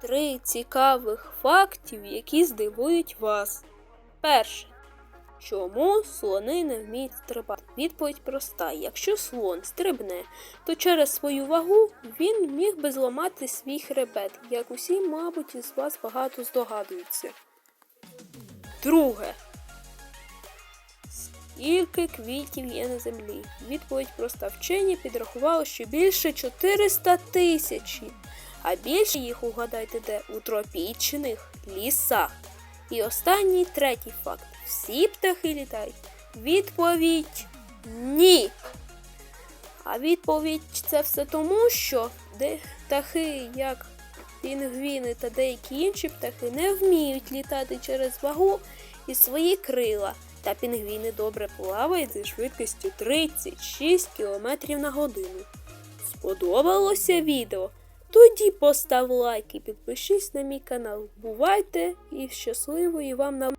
Три цікавих фактів, які здивують вас. Перше. Чому слони не вміють стрибати? Відповідь проста: якщо слон стрибне, то через свою вагу він міг би зламати свій хребет, як усі, мабуть, із вас багато здогадуються. Друге. Скільки квітів є на землі? Відповідь проста. Вчені підрахували, що більше 400 тисяч. А більше їх угадайте де у тропічних лісах. І останній третій факт. Всі птахи літають. Відповідь ні. А відповідь це все тому, що птахи, як пінгвіни та деякі інші птахи, не вміють літати через вагу і свої крила. Та пінгвіни добре плавають зі швидкістю 36 км на годину. Сподобалося відео? Тоді постав лайк і підпишись на мій канал. Бувайте і щасливої вам на